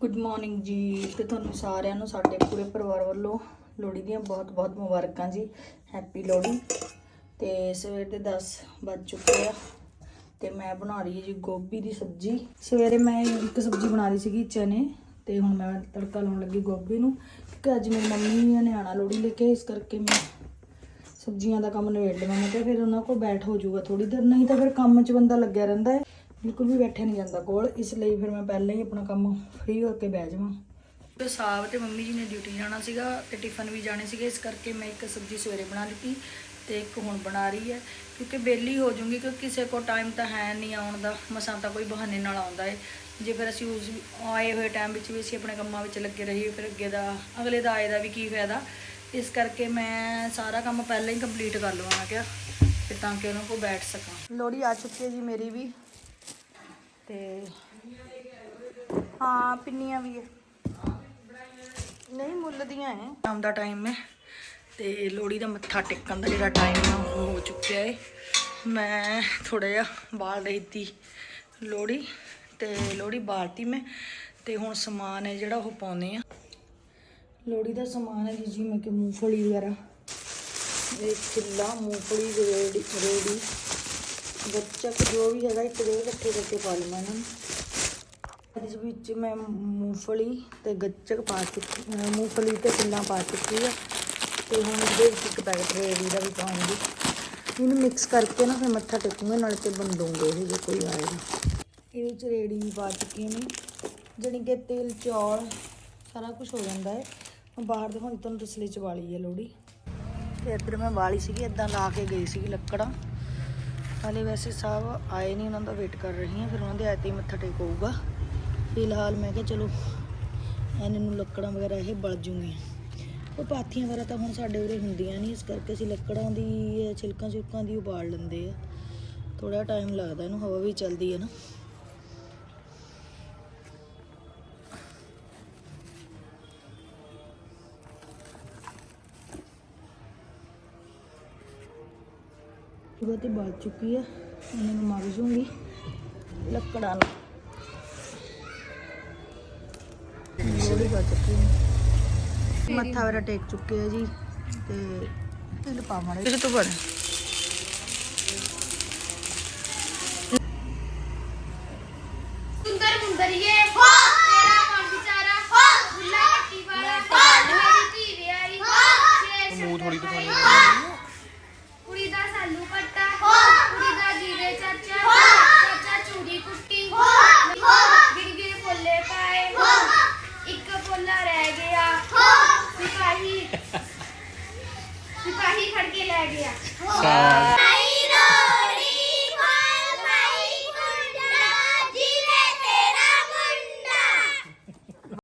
Good morning ਜੀ। ਤੇ ਤੁਹਾਨੂੰ ਸਾਰਿਆਂ ਨੂੰ, ਸਾਡੇ ਪੂਰੇ ਪਰਿਵਾਰ ਵੱਲੋਂ ਲੋਹੜੀ ਦੀਆਂ ਬਹੁਤ-ਬਹੁਤ ਮੁਬਾਰਕਾਂ ਜੀ। ਹੈਪੀ ਲੋਹੜੀ। ਤੇ ਸਵੇਰ ਦੇ 10 ਵੱਜ ਚੁੱਕੇ ਆ। ਤੇ ਮੈਂ ਬਣਾ ਰਹੀ ਹਾਂ ਜੀ ਗੋਭੀ ਦੀ ਸਬਜ਼ੀ। ਸਵੇਰੇ ਮੈਂ ਇੱਕ ਸਬਜ਼ੀ ਬਣਾ ਰਹੀ ਸੀਗੀ ਚਨੇ। ਤੇ ਹੁਣ ਮੈਂ ਤੜਕਾ ਲਾਉਣ ਲੱਗੀ ਗੋਭੀ ਨੂੰ। ਕਿਉਂਕਿ ਅੱਜ ਮੇਰੀ ਮੰਮੀ ਨੇ ਆਣਾ ਲੋਹੜੀ ਲੈ ਕੇ, ਇਸ ਕਰਕੇ ਮੈਂ ਸਬਜ਼ੀਆਂ ਦਾ ਕੰਮ ਨਿਬੇੜ ਲਵਾਂ ਮੈਂ ਫਿਰ ਉਹਨਾਂ ਕੋਲ ਬੈਠ ਹੋ ਜਾਊਗਾ ਥੋੜੀ ਦੇਰ, ਨਹੀਂ ਤਾਂ ਫਿਰ ਕੰਮ 'ਚ ਬੰਦਾ ਲੱਗਿਆ ਰਹਿੰਦਾ ਹੈ। ਬਿਲਕੁਲ ਵੀ ਬੈਠਿਆ ਨਹੀਂ ਜਾਂਦਾ ਕੋਲ ਇਸ ਲਈ ਫਿਰ ਮੈਂ ਪਹਿਲਾਂ ਹੀ ਆਪਣਾ ਕੰਮ ਫ੍ਰੀ ਹੋ ਕੇ ਬਹਿ ਜਾਵਾਂ। ਤੇ ਸਾਹਬ ਤੇ ਮੰਮੀ ਜੀ ਨੇ ਡਿਊਟੀ ਜਾਣਾ ਸੀਗਾ ਤੇ ਟਿਫਨ ਵੀ ਜਾਣੇ ਸੀਗੇ ਇਸ ਕਰਕੇ ਮੈਂ ਇੱਕ ਸਬਜ਼ੀ ਸਵੇਰੇ ਬਣਾ ਲਿੱਤੀ ਤੇ ਇੱਕ ਹੁਣ ਬਣਾ ਰਹੀ ਹੈ। ਕਿਉਂਕਿ ਬੇਲੀ ਹੋ ਜਾਊਂਗੀ ਕਿਉਂਕਿ ਕਿਸੇ ਕੋਲ ਟਾਈਮ ਤਾਂ ਹੈ ਨਹੀਂ ਆਉਣ ਦਾ ਮਸਾਂ ਤਾਂ ਕੋਈ ਬਹਾਨੇ ਨਾਲ ਆਉਂਦਾ ਹੈ ਜੇ ਫਿਰ ਅਸੀਂ ਉਸ ਆਏ ਹੋਏ ਟਾਈਮ ਵਿੱਚ ਵੀ ਅਸੀਂ ਆਪਣੇ ਕੰਮਾਂ ਵਿੱਚ ਲੱਗੇ ਰਹੀਏ ਫਿਰ ਅੱਗੇ ਦਾ ਅਗਲੇ ਦਾ ਆਏ ਦਾ ਵੀ ਕੀ ਫਾਇਦਾ? ਇਸ ਕਰਕੇ ਮੈਂ ਸਾਰਾ ਕੰਮ ਪਹਿਲਾਂ ਹੀ ਕੰਪਲੀਟ ਕਰ ਲਵਾਂ ਮੈਂ ਕਿਹਾ ਫਿਰ ਤਾਂ ਕਿ ਉਹਨਾਂ ਕੋਲ ਬੈਠ ਸਕਾਂ। ਲੋੜੀ ਆ ਚੁੱਕੀ ਹੈ ਜੀ ਮੇਰੀ ਵੀ। ਤੇ ਹਾਂ, ਪਿੰਨੀਆਂ ਵੀ ਹੈ। ਨਹੀਂ, ਮੁੱਲ ਦੀਆਂ ਹੈ। ਸ਼ਾਮ ਦਾ ਟਾਈਮ ਹੈ ਤੇ ਲੋੜੀ ਦਾ ਮੱਥਾ ਟੇਕਣ ਦਾ ਜਿਹੜਾ ਟਾਈਮ ਹੈ, ਉਹ ਹੋ ਚੁੱਕਿਆ ਹੈ। ਮੈਂ ਥੋੜਾ ਜਿਹਾ ਬਾਲ ਰਹੀ ਤੀ ਲੋੜੀ ਤੇ ਲੋੜੀ ਬਾਲਤੀ ਮੈਂ ਤੇ ਹੁਣ ਸਮਾਨ ਹੈ ਜਿਹੜਾ ਉਹ ਪਾਉਨੇ ਆ ਲੋੜੀ ਦਾ ਸਮਾਨ ਹੈ ਜੀ ਜਿਵੇਂ ਕਿ ਮੂੰਗਫਲੀ ਵਗੈਰਾ। ਇਹ ਕਿੱਲਾ ਮੂੰਗਫਲੀ ਰੇੜੀ ਰੇੜੀ। ਗੱਚਕ ਜੋ ਵੀ ਹੈਗਾ, ਇੱਕ ਦੇ ਇਕੱਠੇ ਕਰਕੇ ਪਾ ਲਵਾਂ ਇਹਨਾਂ ਨੂੰ। ਇਸ ਵਿੱਚ ਮੈਂ ਮੂੰਗਫਲੀ ਤੇ ਗੱਚਕ ਪਾ ਚੁੱਕੀ ਮੂੰਗਫਲੀ ਤੇ ਚਿੱਲਾ ਪਾ ਚੁੱਕੀ ਆ। ਤੇ ਹੁਣ ਇਹਦੇ ਵਿੱਚ ਇੱਕ ਪੈਕਟ ਰੇੜੀ ਦਾ ਵੀ ਪਾਉਂਗੀ। ਇਹਨੂੰ ਮਿਕਸ ਕਰਕੇ ਨਾ ਫਿਰ ਮੱਥਾ ਟੇਕੂਗੇ, ਨਾਲ ਤੇ ਬੰਦੂਗੇ ਇਹ ਜੇ ਕੋਈ ਆਏਗਾ। ਇਹਦੇ ਵਿੱਚ ਰੇੜੀ ਵੀ ਪਾ ਚੁੱਕੀ ਨੇ ਜਾਣੀ ਕਿ ਤੇਲ, ਚੌਲ, ਸਾਰਾ ਕੁਝ ਹੋ ਜਾਂਦਾ ਹੈ ਮੈਂ ਬਾਹਰ ਹੁਣ ਤੁਹਾਨੂੰ ਤਸਲੇ ਚ ਵਾਲੀ ਹੈ ਲੋੜੀ ਤੇ ਇੱਧਰ ਮੈਂ ਵਾਲੀ ਸੀਗੀ ਇਦਾਂ ਲਾ ਕੇ ਗਈ ਸੀਗੀ ਲੱਕੜਾਂ। ਹਾਲੇ ਵੈਸੇ ਸਾਹਿਬ ਆਏ ਨਹੀਂ, ਉਹਨਾਂ ਦਾ ਵੇਟ ਕਰ ਰਹੀ ਹਾਂ, ਫਿਰ ਉਹਨਾਂ ਦੇ ਆਏ ਤੇ ਹੀ ਮੱਥਾ ਟੇਕ ਹੋਊਗਾ ਫਿਲਹਾਲ ਮੈਂ ਕਿਹਾ ਚਲੋ ਇਹਨਾਂ ਨੂੰ ਲੱਕੜਾਂ ਵਗੈਰਾ ਇਹ ਬਲ ਜੂਗੀਆਂ ਉਹ ਪਾਥੀਆਂ ਵਗੈਰਾ ਤਾਂ ਹੁਣ ਸਾਡੇ ਉਰੇ ਹੁੰਦੀਆਂ ਨਹੀਂ, ਇਸ ਕਰਕੇ ਅਸੀਂ ਲੱਕੜਾਂ ਦੀ ਛਿਲਕਾਂ ਛਿਲਕਾਂ ਦੀ ਉਬਾਲ ਲੈਂਦੇ ਆ। ਥੋੜਾ ਟਾਈਮ ਲੱਗਦਾ ਇਹਨੂੰ, ਹਵਾ ਵੀ ਚੱਲਦੀ ਹੈ ਨਾ। ਬਹੁਤ ਹੀ ਬਲ ਚੁੱਕੀ ਹੈ ਇਹਨਾਂ ਨੂੰ ਮਾਰ ਜੂੰਗੀ ਲੱਕੜਾਂ ਨੂੰ ਲੋੜੀ ਬਚ ਚੁੱਕੀ ਹੈ ਮੱਥਾ ਵਰਾ ਟੇਕ ਚੁੱਕੇ ਆ ਜੀ, ਤੇ ਤਿਲ ਪਾਵਾਂਗੇ। ਕਿਸੇ ਤੋਂ ਬੜ 好